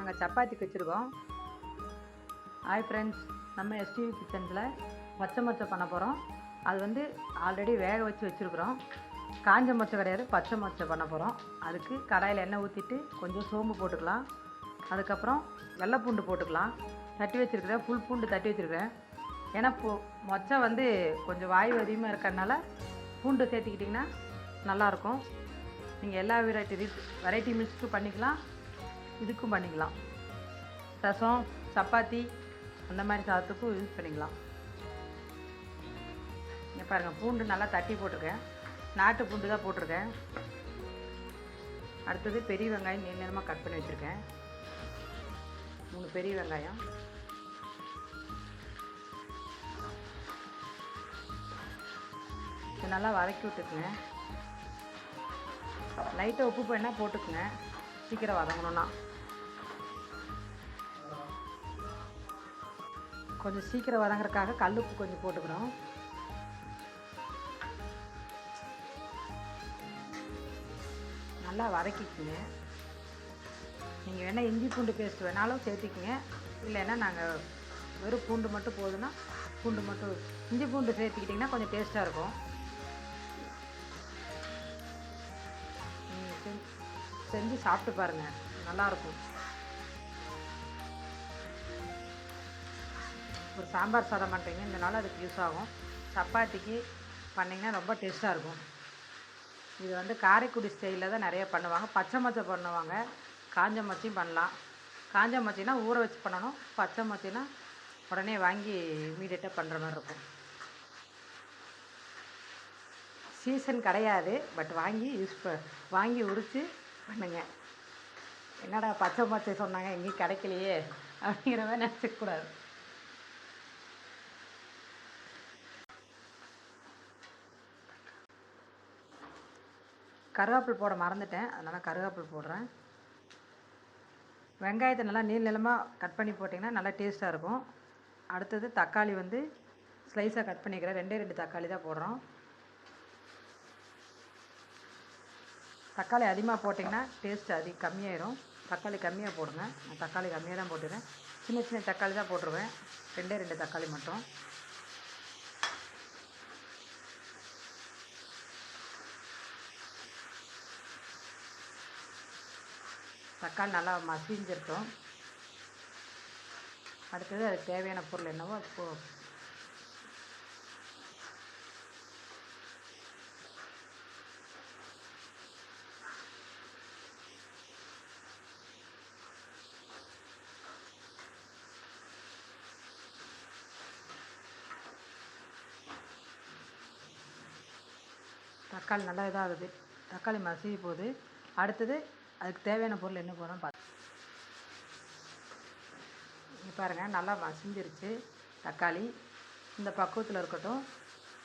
நாங்கள் சப்பாத்திக்கு வச்சுருக்கோம். ஹாய் ஃப்ரெண்ட்ஸ் நம்ம எஸ்டிவி கிச்சன்ஸில் மொச்சை மொச்சை பண்ண போகிறோம் அது வந்து ஆல்ரெடி வேக வச்சு வச்சுருக்குறோம். காஞ்ச மொச்சை கிடையாது பச்சை மொச்சை பண்ண போகிறோம் அதுக்கு கடாயில் எண்ணெய் ஊற்றிட்டு கொஞ்சம் சோம்பு போட்டுக்கலாம். அதுக்கப்புறம் வெள்ளைப்பூண்டு போட்டுக்கலாம். தட்டி வச்சுருக்கிறேன் ஃபுல் பூண்டு தட்டி வச்சுருக்கிறேன். ஏன்னா பூ மொச்சை வந்து கொஞ்சம் வாயு அதிகமாக இருக்கிறதுனால பூண்டு சேர்த்துக்கிட்டிங்கன்னா நல்லாயிருக்கும் நீங்கள் எல்லா வெரைட்டி வெரைட்டி மிக்ஸ்க்கும் பண்ணிக்கலாம். இதுக்கும் பண்ணிக்கலாம். ரசம் சப்பாத்தி அந்த மாதிரி சாதத்துக்கும் யூஸ் பண்ணிக்கலாம். இங்கே பாருங்கள் பூண்டு நல்லா தட்டி போட்டிருக்கேன். நாட்டு பூண்டு தான் போட்டிருக்கேன். அடுத்தது பெரிய வெங்காயம் நீள நேரமாக கட் பண்ணி வச்சுருக்கேன். மூணு பெரிய வெங்காயம். இது நல்லா வதக்கி விட்டுக்குங்க. லைட்டாக உப்பு பண்ணால் போட்டுக்குங்க. சீக்கிரம் வதங்கணும்னா. கொஞ்சம் சீக்கிரம் வதங்குறதுக்காக கல் உப்பு கொஞ்சம் போட்டுக்கிறோம். நல்லா வதக்கிக்குங்க. நீங்கள் வேணால் இஞ்சி பூண்டு பேஸ்ட் வேணாலும் சேர்த்திக்குங்க. இல்லைன்னா நாங்கள் வெறும் பூண்டு மட்டும் போதுன்னா பூண்டு மட்டும் இஞ்சி பூண்டு சேர்த்துக்கிட்டிங்கன்னா கொஞ்சம் டேஸ்ட்டாக இருக்கும். செஞ்சு செஞ்சு சாப்பிட்டு பாருங்கள் நல்லாயிருக்கும் ஒரு சாம்பார் சாதம் பண்ணுறீங்க இந்த நாள் அதுக்கு யூஸ் ஆகும். சப்பாத்திக்கு பண்ணிங்கன்னா ரொம்ப டேஸ்ட்டாக இருக்கும். இது வந்து காரைக்குடி ஸ்டைலில் தான் நிறைய பண்ணுவாங்க. பச்சை மச்சை பண்ணுவாங்க. காஞ்ச மச்சியும் பண்ணலாம். காஞ்ச மச்சினா ஊற வச்சு பண்ணணும். பச்சை மச்சினா உடனே வாங்கி இமீடியட்டாக பண்ணுற மாதிரி இருக்கும். சீசன் கிடையாது பட் வாங்கி யூஸ் ப வாங்கி உரித்து பண்ணுங்க. என்னடா பச்சை மச்சை சொன்னாங்க எங்கேயும் கிடைக்கலையே அப்படிங்கிற மாதிரி நினச்சிக்கூடாது கருவேப்பில் போட மறந்துட்டேன். அதனால் கருவேப்பில் போடுறேன். வெங்காயத்தை நல்லா நீள் நிலமாக கட் பண்ணி போட்டிங்கன்னா நல்லா டேஸ்ட்டாக இருக்கும். அடுத்தது தக்காளி வந்து ஸ்லைஸாக கட் பண்ணிக்கிறேன். ரெண்டே ரெண்டு தக்காளி தான் போடுறோம். தக்காளி அதிகமாக போட்டிங்கன்னா டேஸ்ட் அதி கம்மியாயிடும் தக்காளி கம்மியாக போடுங்க. நான் தக்காளி கம்மியாக தான் போட்டுருவேன் சின்ன சின்ன தக்காளி தான் போட்டுருவேன். ரெண்டே ரெண்டு தக்காளி மட்டும். தக்காளி நல்லா மசிஞ்சிருக்கும் அடுத்தது அதுக்கு தேவையான பொருள் என்னவோ அது போ தக்காளி நல்லா இதாகுது. தக்காளி மசிய போகுது அடுத்தது அதுக்கு தேவையான பொருள் என்ன போகிறோம் பார்த்து இங்கே பாருங்கள் நல்லா மசிஞ்சிருச்சு. தக்காளி இந்த பக்குவத்தில் இருக்கட்டும்.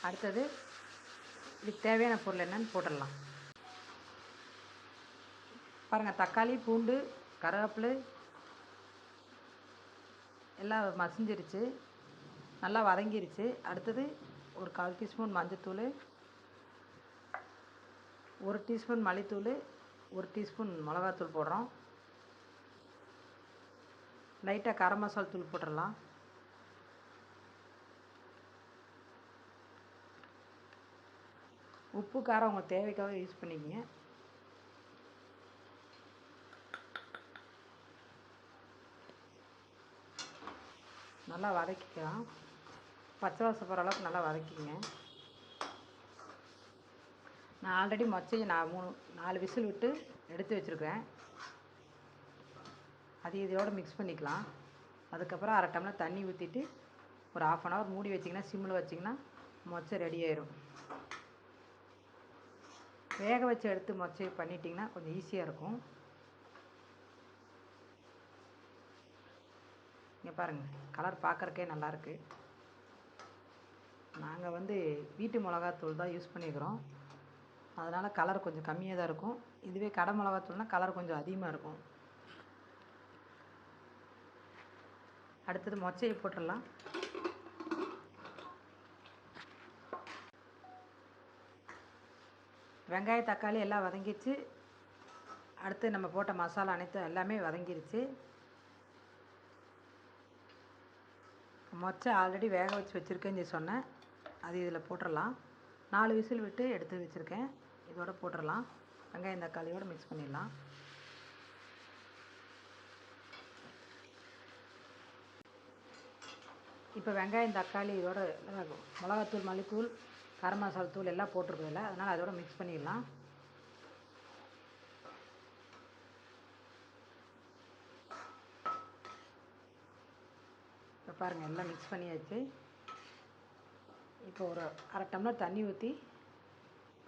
அடுத்தது இதுக்கு தேவையான பொருள் என்னன்னு போட்டுடலாம். பாருங்கள் தக்காளி பூண்டு கருவேப்பிலை எல்லாம் மசிஞ்சிருச்சு. நல்லா வதங்கிருச்சு. அடுத்தது ஒரு கால் டீஸ்பூன் மஞ்சத்தூள் ஒரு டீஸ்பூன் மல்லித்தூள் ஒரு டீஸ்பூன் மிளகாத்தூள் போடுறோம். லைட்டாக கரம் மசாலா தூள் போட்டுடலாம். உப்பு காரம் உங்கள் தேவைக்காக யூஸ் பண்ணிக்கிங்க. நல்லா வதக்கிக்கலாம். பச்சை வாசம் போகிற அளவுக்கு நல்லா வதக்கிங்க நான் ஆல்ரெடி மொச்சையை நான் மூணு நாலு விசில் விட்டு எடுத்து வச்சுருக்கேன் அது இதோட மிக்ஸ் பண்ணிக்கலாம். அதுக்கப்புறம் அரை டம்ளர் தண்ணி ஊற்றிட்டு ஒரு ஆஃப் அன் ஹவர் மூடி வச்சிங்கன்னா சிம்மில் வச்சிங்கன்னா மொச்சை ரெடி ஆயிரும். வேக வச்சு எடுத்து மொச்சை பண்ணிட்டிங்கன்னா கொஞ்சம் ஈஸியாக இருக்கும். இங்கே பாருங்கள் கலர் பார்க்குறக்கே நல்லாயிருக்கு நாங்கள் வந்து வீட்டு மிளகாத்தூள் தான் யூஸ் பண்ணிக்கிறோம். அதனால் கலர் கொஞ்சம் கம்மியாக தான் இருக்கும். இதுவே கடை மிளகாத்தூள்னா கலர் கொஞ்சம் அதிகமாக இருக்கும். அடுத்தது மொச்சையை போட்டுடலாம். வெங்காய தக்காளி எல்லாம் வதங்கிடுச்சு. அடுத்து நம்ம போட்ட மசாலா அனைத்தும் எல்லாமே வதங்கிருச்சு. மொச்சை ஆல்ரெடி வேக வச்சு வச்சுருக்கேன்னு சொன்னேன். அது இதில் போட்டுடலாம். நாலு விசில் விட்டு எடுத்து வச்சுருக்கேன். இதோட போட்டுடலாம் வெங்காயம் தக்காளியோடு மிக்ஸ் பண்ணிடலாம். இப்போ வெங்காயம் தக்காளி இதோட மிளகாத்தூள் மல்லித்தூள் கரம் மசாலா தூள் எல்லாம் போட்டிருக்குதுல்ல அதனால் அதோட மிக்ஸ் பண்ணிடலாம். இப்போ பாருங்கள் எல்லாம் மிக்ஸ் பண்ணியாச்சு. இப்போ ஒரு அரை டம்ளர் தண்ணி ஊற்றி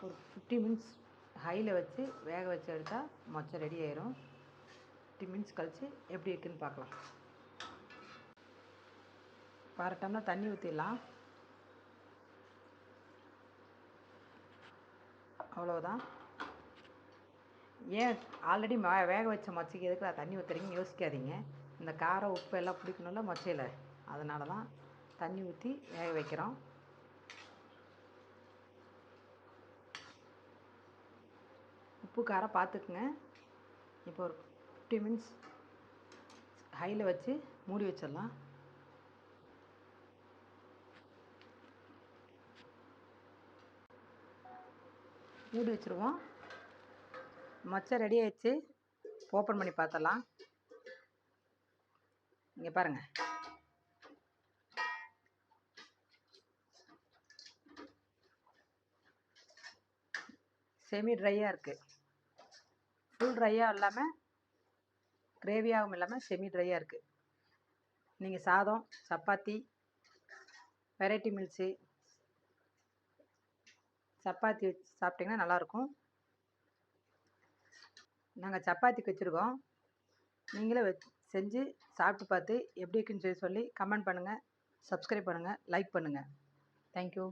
ஒரு ஃபிஃப்டி மினிட்ஸ் ஹையில் வச்சு வேக வச்சு எடுத்தால் மொச்சை ரெடி ஆயிரும். ஃபிஃப்டி மினிட்ஸ் கழித்து எப்படி இருக்குன்னு பார்க்கலாம். பரட்டம்னா தண்ணி ஊற்றிடலாம் அவ்வளோதான் ஏன் ஆல்ரெடி வேக வச்ச மொச்சைக்கு எதுக்கு தண்ணி ஊற்றுறீங்கன்னு யோசிக்காதீங்க. இந்த காரம் உப்பு எல்லாம் பிடிக்கணும்ல மொச்சையில். அதனால தான் தண்ணி ஊற்றி வேக வைக்கிறோம். உப்பு காரம் பார்த்துக்குங்க இப்போ ஒரு ஃபிஃப்டி மினிட்ஸ் ஹையில் வச்சு மூடி வச்சிடலாம். மூடி வச்சுருவோம். மொச்சை ரெடி ஆயிடுச்சு. ஓப்பன் பண்ணி பார்த்தலாம் இங்கே பாருங்கள் செமி ட்ரையாக இருக்குது ஃபுல் ட்ரையாக இல்லாமல் கிரேவியாகவும் இல்லாமல் செமி ட்ரையாக இருக்குது நீங்கள் சாதம் சப்பாத்தி வெரைட்டி மில்ஸு சப்பாத்தி வச்சு சாப்பிட்டிங்கன்னா நல்லாயிருக்கும். நாங்கள் சப்பாத்திக்கு வச்சுருக்கோம். நீங்களே வச் செஞ்சு சாப்பிட்டு பார்த்து எப்படி இருக்குன்னு சொல்லி சொல்லி கமெண்ட் பண்ணுங்கள் சப்ஸ்கிரைப் பண்ணுங்கள் லைக் பண்ணுங்கள் தேங்க்யூ